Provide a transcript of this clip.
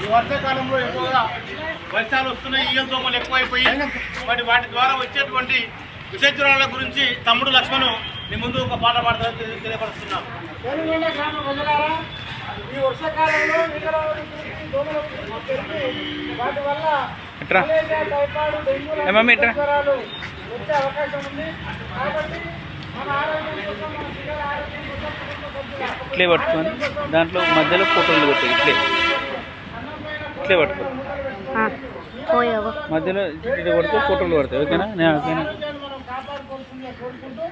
ఈ వర్షాకాలంలో ఎక్కువగా వర్షాలు వస్తున్నాయి ఈగల దోమలు ఎక్కువైపోయి మరి వాటి ద్వారా వచ్చేటువంటి విషజ్వరాల గురించి తమ్ముడు లక్ష్మణ్ మీ ముందు ఒక పాట పాడతారని తెలి- తెలియపరుస్తున్నాం ఈ వర్షాకాలంలో వాటి వల్ల వచ్చే అవకాశం ఉంది. కాబట్టి ఇట్లే పట్టుకొని దాంట్లో మధ్యలో ఫోటోలు కొట్టాయి ఇట్లే. ఇట్లే పట్టుకో. మధ్యలో ఇటు కొడితే ఫోటోలు పడతాయి ఓకేనా? నేను ఓకేనా? కోరుకుంటూ